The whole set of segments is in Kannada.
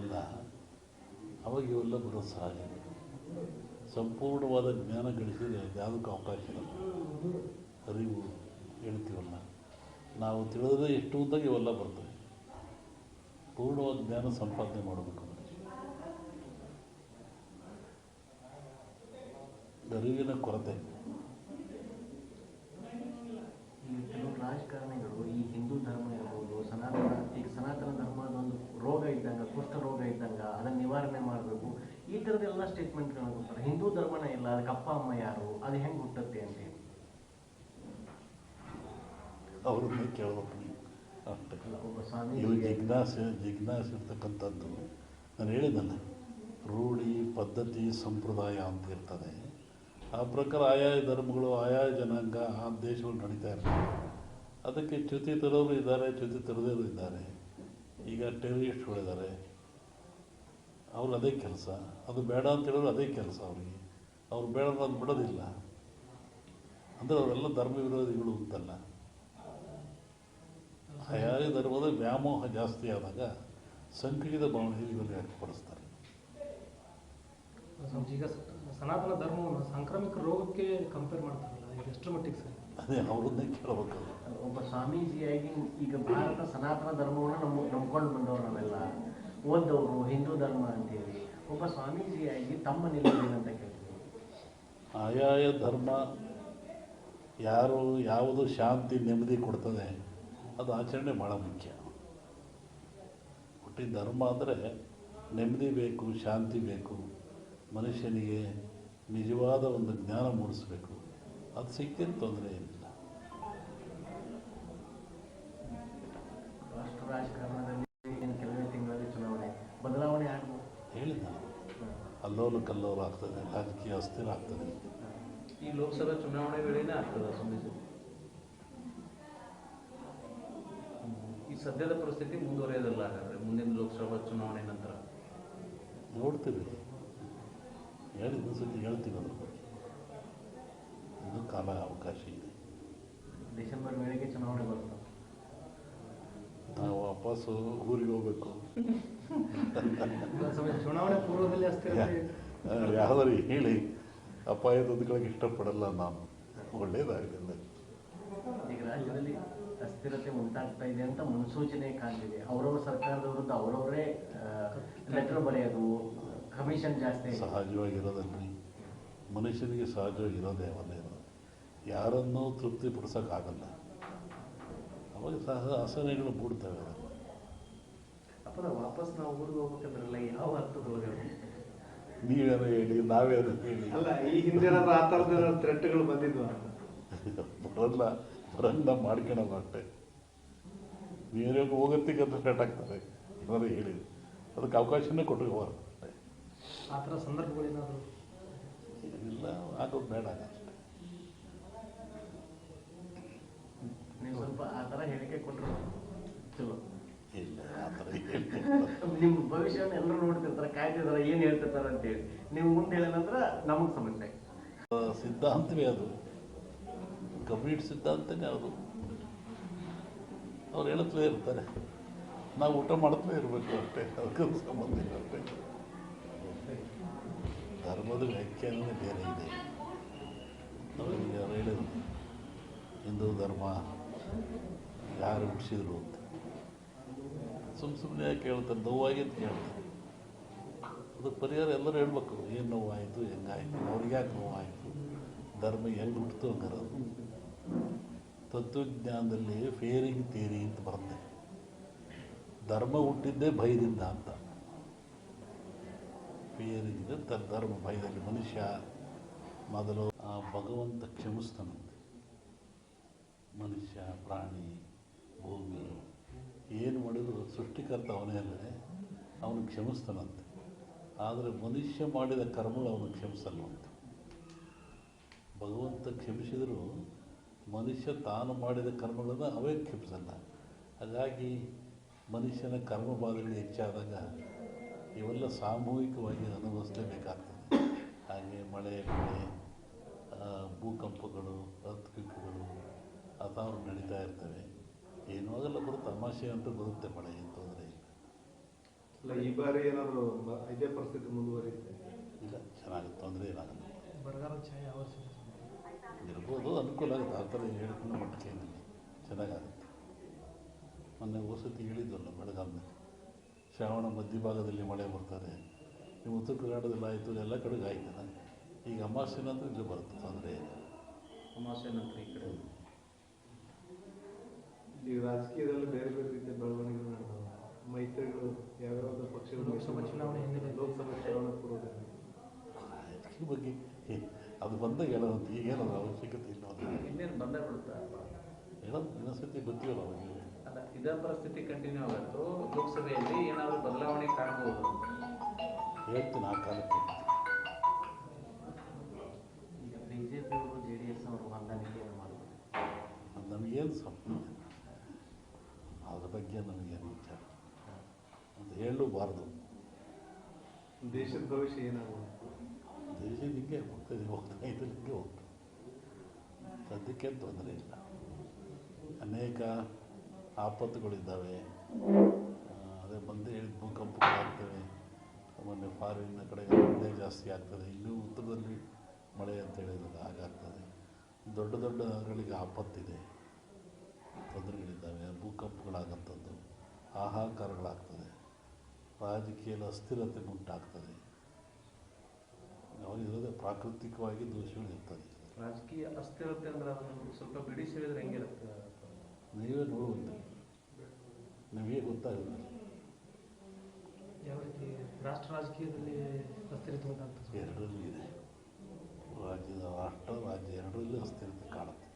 ಇವೆಲ್ಲ ಅವಾಗ ಇವೆಲ್ಲ ಬರೋ ಸಹಜ ಸಂಪೂರ್ಣವಾದ ಜ್ಞಾನ ಗಳಿಸಿದರೆ ಯಾವುದಕ್ಕೂ ಅವಕಾಶ ಇಲ್ಲ. ಅರಿವು ಹೇಳ್ತೀವಲ್ಲ ನಾವು ತಿಳಿದ್ರೆ ಎಷ್ಟು ಉದ್ದಾಗ ಇವೆಲ್ಲ ಬರ್ತವೆ. ಪೂರ್ಣವಾದ ಜ್ಞಾನ ಸಂಪಾದನೆ ಮಾಡಬೇಕು ಅರಿವಿನ ಕೊರತೆ. ಕೆಲವು ರಾಜಕಾರಣಿಗಳು ಈ ಹಿಂದೂ ಧರ್ಮ ಇರ್ಬೋದು ಸನಾತನ ಈಗ ಸನಾತನ ಧರ್ಮದ ಒಂದು ರೋಗ ಇದ್ದಂಗೆ ಕುಷ್ಠ ರೋಗ ಇದ್ದಂಗೆ ಅದನ್ನು ನಿವಾರಣೆ ಮಾಡಬೇಕು ಈ ಥರದ್ದೆಲ್ಲ ಸ್ಟೇಟ್ಮೆಂಟ್ಗಳನ್ನು ಕೊಡ್ತಾರೆ ಹಿಂದೂ ಧರ್ಮನ ಇಲ್ಲ ಅದಕ್ಕೆ ಅಪ್ಪ ಅಮ್ಮ ಯಾರು ಅದು ಹೆಂಗೆ ಹುಟ್ಟುತ್ತೆ ಅಂತೇಳಿ ಅವ್ರನ್ನ ಕೇಳಬೇಕು ಇವು ಜಿಜ್ಞಾಸೆ ಇರ್ತಕ್ಕಂಥದ್ದು. ನಾನು ಹೇಳಿದ್ದಲ್ಲ ರೂಢಿ ಪದ್ಧತಿ ಸಂಪ್ರದಾಯ ಅಂತ ಇರ್ತದೆ. ಆ ಪ್ರಕಾರ ಆಯಾ ಧರ್ಮಗಳು ಆಯಾ ಜನಾಂಗ ಆ ದೇಶಗಳು ನಡೀತಾ ಇರ್ತವೆ. ಅದಕ್ಕೆ ಚ್ಯುತಿ ತರೋರು ಇದ್ದಾರೆ ಚ್ಯುತಿ ತರದೇರು ಇದ್ದಾರೆ. ಈಗ ಟೆರರಿಸ್ಟ್ಗಳಿದ್ದಾರೆ ಅವ್ರು ಅದೇ ಕೆಲಸ. ಅದು ಬೇಡ ಅಂತ ಹೇಳಿದ್ರೆ ಅದೇ ಕೆಲಸ ಅವರಿಗೆ. ಅವ್ರು ಬೇಡ ಅನ್ನೋದು ಬಿಡೋದಿಲ್ಲ. ಅಂದರೆ ಅವರೆಲ್ಲ ಧರ್ಮ ವಿರೋಧಿಗಳು ಅಂತಲ್ಲ ಯಾರೇ ಧರ್ಮದ ವ್ಯಾಮೋಹ ಜಾಸ್ತಿ ಆದಾಗ ಸಂಕುಚಿತ ಭಾವನೆಯಲ್ಲಿ ಇವರು ವ್ಯಕ್ತಪಡಿಸ್ತಾರೆ ಈಗ ಸನಾತನ ಧರ್ಮವನ್ನು ಸಾಂಕ್ರಾಮಿಕ ರೋಗಕ್ಕೆ ಕಂಪೇರ್ ಮಾಡ್ತಾರಲ್ಲ ಎಷ್ಟು ಎಷ್ಟರ ಮಟ್ಟಿಗೆ ಸರಿ? ಅದೇ ಅವರನ್ನೇ ಕೇಳಬೇಕು ಒಬ್ಬ ಸ್ವಾಮೀಜಿಯಾಗಿ ಈಗ ಭಾರತ ಸನಾತನ ಧರ್ಮವನ್ನು ನಮ್ಮ ನಂಬ್ಕೊಂಡು ಬಂದವರು ನಾವೆಲ್ಲ. ಓದ್ದವರು ಹಿಂದೂ ಧರ್ಮ ಅಂತೇಳಿ ಒಬ್ಬ ಸ್ವಾಮೀಜಿಯಾಗಿ ತಮ್ಮ ನಿಲುವೇನಂತ ಕೇಳ್ತೀವಿ ಆಯಾಯ ಧರ್ಮ ಯಾರು ಯಾವುದು ಶಾಂತಿ ನೆಮ್ಮದಿ ಕೊಡ್ತದೆ ಅದು ಆಚರಣೆ ಭಾಳ ಮುಖ್ಯ. ಹುಟ್ಟಿ ಧರ್ಮ ಅಂದರೆ ನೆಮ್ಮದಿ ಬೇಕು ಶಾಂತಿ ಬೇಕು ಮನುಷ್ಯನಿಗೆ ನಿಜವಾದ ಒಂದು ಜ್ಞಾನ ಮೂಡಿಸ್ಬೇಕು. ಅದು ಸಿಕ್ಕೇನು ತೊಂದರೆ ಏನಿಲ್ಲ. ರಾಷ್ಟ್ರ ರಾಜಕಾರಣದಲ್ಲಿ ಏನು ಕೆಲವೇ ತಿಂಗಳಲ್ಲಿ ಚುನಾವಣೆ ಬದಲಾವಣೆ ಆಗ್ಬೋದು ಹೇಳಿದ್ದ ಅಲ್ಲೋಲು ಕಲ್ಲೋಲು ಆಗ್ತದೆ ರಾಜಕೀಯ ಅಸ್ಥಿರ ಆಗ್ತದೆ. ಈ ಲೋಕಸಭಾ ಚುನಾವಣೆ ವೇಳೆನೇ ಆಗ್ತದೆ ಈ ಸದ್ಯದ ಪರಿಸ್ಥಿತಿ ಮುಂದುವರಿಯೋದಲ್ಲ ಹಾಗಾದ್ರೆ ಮುಂದಿನ ಲೋಕಸಭಾ ಚುನಾವಣೆ ನಂತರ. ನೋಡ್ತೀವಿ. ಹೇಳಿ ಇನ್ನೊಂದು ಸತಿ ಹೇಳ್ತೀವಿ ಅದ್ರ ಬಗ್ಗೆ. ಇನ್ನೂ ಕಾಲ ಅವಕಾಶ ಇದೆ. ಡಿಸೆಂಬರ್ ವೇಳೆಗೆ ಚುನಾವಣೆ ಬರ್ತದೆ ನಾವು ವಾಪಸ್ಸು ಊರಿಗೆ ಹೋಗ್ಬೇಕು. ಚುನಾವಣೆ ಪೂರ್ವದಲ್ಲಿ ಅಷ್ಟೇ ಯಾವ್ದಾರು ಹೇಳಿ. ಅಪಾಯ ಹೊಂದ್ಕೊಳ್ಳೋಕೆ ಇಷ್ಟಪಡಲ್ಲ ನಾನು. ಒಳ್ಳೇದಾಗಲಿಲ್ಲ ಈಗ ರಾಜ್ಯದಲ್ಲಿ ಅಸ್ಥಿರತೆ ಉಂಟಾಗ್ತಾ ಇದೆ ಅಂತ ಮುನ್ಸೂಚನೆ ಕಾಣ್ತಿದೆ. ಅವರವ್ರ ಸರ್ಕಾರದ ವಿರುದ್ಧ ಅವರವರೇ ಲೆಟರ್ ಬರೆಯೋದು ಕಮಿಷನ್ ಜಾಸ್ತಿ ಸಹಜವಾಗಿರೋದಲ್ರಿ ಮನುಷ್ಯನಿಗೆ ಸಹಜವಾಗಿರೋದೇ ಒಂದೇ. ಯಾರನ್ನೂ ತೃಪ್ತಿಪಡಿಸೋಕ್ಕಾಗಲ್ಲ. ಅವಾಗ ಸಹ ಅಸಹನೆಗಳು ಮೂಡ್ತವೆ. ಅಪ್ಪನ ವಾಪಸ್ ನಾವು ಊರಿಗೆ ಹೋಗ್ಬೇಕಂದ್ರಲ್ಲ ಯಾವ ಅರ್ಥದೊಳಗೆ ನೀವೇನು ಹೇಳಿ ನಾವೇನೋ ಹೇಳಿ. ಅಲ್ಲ ಈ ಹಿಂದೆ ಏನಾದ್ರು ಆ ಥರದ ಥ್ರೆಟ್ಗಳು ಬಂದಿದ್ವ? ಬರಲ್ಲ ಬರಲ್ಲ ಮಾಡ್ಕೊಳಲ್ಲ ಅಷ್ಟೇ. ನೀವೇ ಹೋಗತ್ತಿಗೆ ಅಂತ ಸ್ಟಾರ್ಟ್ ಆಗ್ತಾರೆ ಏನಾದ್ರು ಹೇಳಿ. ಅದಕ್ಕೆ ಅವಕಾಶನೇ ಕೊಟ್ಟು ಹೋಗ್ತಾರೆ ಆ ಥರ ಸಂದರ್ಭಗಳೇನಾದರೂ ಇಲ್ಲ ಆಗೋದು ಬೇಡ. ನೀವು ಸ್ವಲ್ಪ ಆ ಥರ ಹೇಳಿಕೆ ಕೊಟ್ಟರು ಚಲೋ. ಇಲ್ಲ ಆ ಥರ ಹೇಳಿ ನಿಮ್ಮ ಭವಿಷ್ಯವನ್ನು ಎಲ್ಲರೂ ನೋಡ್ತಿರ್ತಾರೆ ಕಾಯ್ತಿರ್ತಾರೆ ಏನು ಹೇಳ್ತಿರ್ತಾರೆ ಅಂತೇಳಿ ನೀವು ಮುಂದೆ ಹೇಳಿದ ನಂತರ ನಮಗೆ ಸಮಸ್ಯೆ ಸಿದ್ಧಾಂತವೇ ಅದು. ಕಂಪ್ಲೀಟ್ ಸಿದ್ಧಾಂತನೇ ಅದು. ಅವ್ರು ಹೇಳುತ್ತಲೇ ಇರ್ತಾರೆ. ನಾವು ಊಟ ಮಾಡುತ್ತಲೇ ಇರಬೇಕು ಅಷ್ಟೇ ಅದಕ್ಕೆ ಸಂಬಂಧ ಇಲ್ಲ ಅಷ್ಟೇ. ಧರ್ಮದ ವ್ಯಾಖ್ಯಾನವೇ ಬೇರೆ ಇದೆ. ಅವ್ರು ಹೇಳಿದ್ರು ಹಿಂದೂ ಧರ್ಮ ಯಾರು ಹುಟ್ಟಿಸಿದ್ರು ಅಂತ? ಸುಮ್ಮ ಸುಮ್ಮನೆ ಯಾಕೆ ಹೇಳ್ತಾರೆ ನೋವಾಗಿ ಅಂತ ಕೇಳ್ತಾರೆ ಅದಕ್ಕೆ ಪರಿಹಾರ ಎಲ್ಲರೂ ಹೇಳ್ಬೇಕು. ಏನು ನೋವಾಯಿತು, ಹೆಂಗಾಯಿತು, ಅವ್ರಿಗೆ ಯಾಕೆ ನೋವಾಯಿತು? ಧರ್ಮ ಹೆಂಗೆ ಹುಟ್ಟಿತು ಹಂಗಾರೆ ಅದು. ತತ್ವಜ್ಞಾನದಲ್ಲಿ ಫೇರಿಂಗ್ ತೇರಿ ಅಂತ ಬರುತ್ತೆ. ಧರ್ಮ ಹುಟ್ಟಿದ್ದೇ ಭಯದಿಂದ ಅಂತ. ಫೇರಿಂಗ್ ಧರ್ಮ, ಭಯದಲ್ಲಿ ಮನುಷ್ಯ ಮೊದಲು ಆ ಭಗವಂತ ಕ್ಷಮಿಸ್ತಾನಂತೆ. ಮನುಷ್ಯ, ಪ್ರಾಣಿ ಭೂಮಿ ಏನು ಮಾಡಿದ್ರು ಸೃಷ್ಟಿಕರ್ತ ಅವನೇ ಅಲ್ಲದೆ ಅವನು ಕ್ಷಮಿಸ್ತಾನಂತೆ. ಆದರೆ ಮನುಷ್ಯ ಮಾಡಿದ ಕರ್ಮಗಳು ಅವನು ಕ್ಷಮಿಸಲ್ವಂತೆ. ಭಗವಂತ ಕ್ಷಮಿಸಿದರೂ ಮನುಷ್ಯ ತಾನು ಮಾಡಿದ ಕರ್ಮಗಳನ್ನು ಅವೇ ಕ್ಷಮಿಸಲ್ಲ. ಹಾಗಾಗಿ ಮನುಷ್ಯನ ಕರ್ಮಬಾಧೆಗಳು ಹೆಚ್ಚಾದಾಗ ಇವೆಲ್ಲ ಸಾಮೂಹಿಕವಾಗಿ ಅನುಭವಿಸಲೇಬೇಕಾಗ್ತದೆ ಹಾಗೆ ಮಳೆ ಮಳೆ ಭೂಕಂಪಗಳು ಅರ್ಥಕ್ವಿಕ್ಗಳು ಅಥಾವ್ರು ನಡೀತಾ ಇರ್ತವೆ. ಏನೋ ಆಗಲ್ಲ ಬರುತ್ತೆ ತಮಾಷೆ ಅಂತ ಬರುತ್ತೆ ಮಳೆ ಏನು ತೊಂದರೆ ಇಲ್ಲ. ಅಲ್ಲ ಈ ಬಾರಿ ಏನಾದರೂ ಬ- ಇದೇ ಪರಿಸ್ಥಿತಿ ಮುಂದುವರಿಯುತ್ತೆ? ಇಲ್ಲ ಚೆನ್ನಾಗಿ ತೊಂದರೆ ಏನಾಗಲ್ಲ ಬರಗಾಲದ ಛಾಯೆ ಇರ್ಬೋದು ಅನುಕೂಲ ಆಗುತ್ತೆ. ಆ ಥರ ಹೇಳ್ಕೊಂಡು ಮಟ್ಟಿಗೆ ಏನಿಲ್ಲ. ಚೆನ್ನಾಗಾಗುತ್ತೆ. ಮೊನ್ನೆ ವಸತಿ ಹೇಳಿದ್ವಲ್ಲ ಬೆಳಗಾಮದಲ್ಲಿ ಶ್ರಾವಣ ಮಧ್ಯಭಾಗದಲ್ಲಿ ಮಳೆ ಬರ್ತಾರೆ. ಈ ಉತ್ತರ ಕರ್ನಾಟಕದಲ್ಲಿ ಆಯಿತು ಎಲ್ಲ ಕಡೆಗೆ ಆಯ್ತಲ್ಲ ಈಗ ಅಮಾವಾಸ್ಯೆ ನಂತರ ಇಲ್ಲಿ ಬರುತ್ತೆ ತೊಂದರೆ ಇಲ್ಲ. ಅಮಾವಾಸ್ಯೆ ನಂತರ ಈ ಕಡೆ. ಈಗ ರಾಜಕೀಯದಲ್ಲಿ ಬೇರೆ ಬೇರೆ ರೀತಿಯ ಬೆಳವಣಿಗೆ ನಡೆದವು. ಮೈತ್ರಿಗಳು ಯಾವ್ಯಾವ ಪಕ್ಷಗಳು ಲೋಕಸಭಾ ಚುನಾವಣೆ ಹಿನ್ನೆಲೆ. ಲೋಕಸಭಾ ಚುನಾವಣೆ ಕೊಡೋದಿಲ್ಲ ಈ ಬಗ್ಗೆ ಅದು ಬಂದಾಗ ಹೇಳೋದು ಈಗೇನೋ ಅವಶ್ಯಕತೆ ಇಲ್ಲ ಇನ್ನೇನು ಬಂದೇ ಬಿಡುತ್ತಾ? ಹೇಳೋದು ಇನ್ನೊಂದ್ಸತಿ ಗೊತ್ತಿಲ್ಲ ಅವಾಗ ಅಲ್ಲ ಇದೇ ಪರಿಸ್ಥಿತಿ ಕಂಟಿನ್ಯೂ ಆಗತ್ತು? ಲೋಕಸಭೆಯಲ್ಲಿ ಏನಾದರೂ ಬದಲಾವಣೆ ಕಾಣಬಹುದು ಹೇಳ್ತೀನಿ ಆ ಕಾಲಕ್ಕೆ. ಈಗ ಬಿ ಜೆ ಪಿಯವರು ಜೆ ಡಿ ಎಸ್ ಅವರು ಹೊಂದಾಣಿಕೆಯನ್ನು ಅದು ನಮಗೇನು ಸಂಬಂಧ ಇಲ್ಲ. ಅದ್ರ ಬಗ್ಗೆ ನಮಗೇನು ವಿಚಾರ ಅದು ದೇಶದ ಭವಿಷ್ಯ ಏನಾಗುತ್ತೆ ದೇಶ ಹಿಂಗೆ ಹೋಗ್ತದೆ ಹೋಗ್ತಾ ಹಿಂಗೆ ಹೋಗ್ತದೆ ಸದ್ಯಕ್ಕೆ ತೊಂದರೆ ಇಲ್ಲ. ಅನೇಕ ಆಪತ್ತುಗಳಿದ್ದಾವೆ ಅದೇ ಬಂದೇ ಹೇಳಿದ ಭೂಕಂಪಗಳಾಗ್ತವೆ ಮೊನ್ನೆ ಫಾರಿನ್ನ ಕಡೆ ಮಳೆ ಜಾಸ್ತಿ ಆಗ್ತದೆ. ಇನ್ನೂ ಉತ್ತರದಲ್ಲಿ ಮಳೆ ಅಂತ ಹೇಳಿದಾಗ ಹಾಗಾಗ್ತದೆ. ದೊಡ್ಡ ದೊಡ್ಡ ನಗರಗಳಿಗೆ ಆಪತ್ತಿದೆ. ತೊಂದರೆಗಳಿದ್ದಾವೆ. ಭೂಕಂಪಗಳಾಗಂಥದ್ದು. ಹಾಹಾಕಾರಗಳಾಗ್ತದೆ. ರಾಜಕೀಯದ ಅಸ್ಥಿರತೆ ಉಂಟಾಗ್ತದೆ. ಅವರು ಇರೋದೇ ಪ್ರಾಕೃತಿಕವಾಗಿ ದೋಷಗಳು ಇರ್ತದೆ. ರಾಜಕೀಯ ಅಸ್ಥಿರತೆ ಅಂದ್ರೆ ಸ್ವಲ್ಪ ಬಿಡಿಸಿ ಹೇಳಿದ್ರೆ ಹೆಂಗಿರುತ್ತೆ ನೀವೇ ನೋಡುವಂತೆ. ನಮಗೆ ಗೊತ್ತಾಗಲ್ಲ. ಯಾವ ರೀತಿ ರಾಷ್ಟ್ರ ರಾಜಕೀಯದಲ್ಲಿ ಅಸ್ಥಿರತೆ ಉಂಟಾಗ್ತದೆ? ಎರಡರಲ್ಲೂ ಇದೆ. ರಾಜ್ಯದ ರಾಷ್ಟ್ರ ರಾಜ್ಯ ಎರಡರಲ್ಲೂ ಅಸ್ಥಿರತೆ ಕಾಣುತ್ತೆ.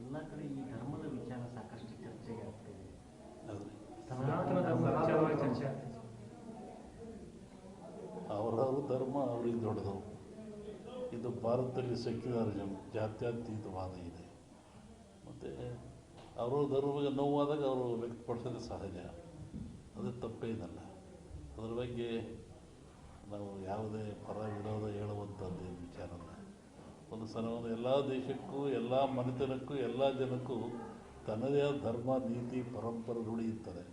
ಎಲ್ಲ ಕಡೆ ಈ ಧರ್ಮದ ವಿಚಾರ ಸಾಕಷ್ಟು ಚರ್ಚೆಗೆ ಆಗ್ತಿದೆ ಆದರೆ ಸನಾತನ ಧರ್ಮ ವಿಚಾರವಾಗಿ ಚರ್ಚೆ ಆಗ್ತದೆ ಅವರವ್ರ ಧರ್ಮ ದೊಡ್ಡದು. ಇದು ಭಾರತದಲ್ಲಿ ಸೆಕ್ಯುಲರಿಸಮ್ ಜಾತ್ಯತೀತವಾದ ಇದೆ. ಮತ್ತು ಅವರು ಧರ್ಮಕ್ಕೆ ನೋವಾದಾಗ ಅವರು ವ್ಯಕ್ತಪಡಿಸೋದು ಸಹಜ. ಅದು ತಪ್ಪೇನಲ್ಲ ಅದರ ಬಗ್ಗೆ ನಾವು ಯಾವುದೇ ಪರ ವಿರೋಧ ಹೇಳುವಂಥದ್ದು ವಿಚಾರ ಒಂದು ಸಲ ಒಂದು ಎಲ್ಲ ದೇಶಕ್ಕೂ, ಎಲ್ಲ ಮನೆತನಕ್ಕೂ, ಎಲ್ಲ ಜನಕ್ಕೂ ತನ್ನದೇ ಆದ ಧರ್ಮ, ನೀತಿ, ಪರಂಪರೆ ಇರ್ತದೆ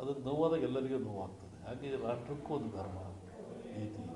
ಅದು ನೋವಾದಾಗ ಎಲ್ಲರಿಗೂ ನೋವಾಗ್ತದೆ. ಹಾಗೆ ರಾಷ್ಟ್ರಕ್ಕೂ ಒಂದು ಧರ್ಮ, ನೀತಿ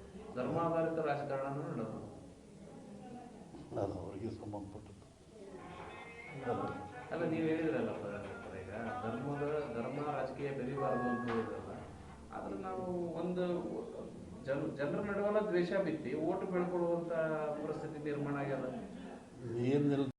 ಧರ್ಮಾಧಾರಿತ ರಾಜಕಾರಣನೂ ನಡೆದು. ಅದು ಅವರಿಗೆ ಸಂಬಂಧಪಟ್ಟದ್ದು. ಅಲ್ಲ ನೀವು ಹೇಳಿದ್ರಲ್ಲ ಈಗ ಧರ್ಮದ ಧರ್ಮ ರಾಜಕೀಯ ಬೆರಿಬಾರದು ಅಂತ ಹೇಳಿದ್ರಲ್ಲ ಆದ್ರೆ ನಾವು ಒಂದು ಜನ ಜನರ ನಡುವೆಲ್ಲ ದ್ವೇಷ ಬಿತ್ತಿ ಓಟ್ ಬೆಳ್ಕೊಳ್ಳುವಂತ ಪರಿಸ್ಥಿತಿ ನಿರ್ಮಾಣ ಆಗ್ಯದ?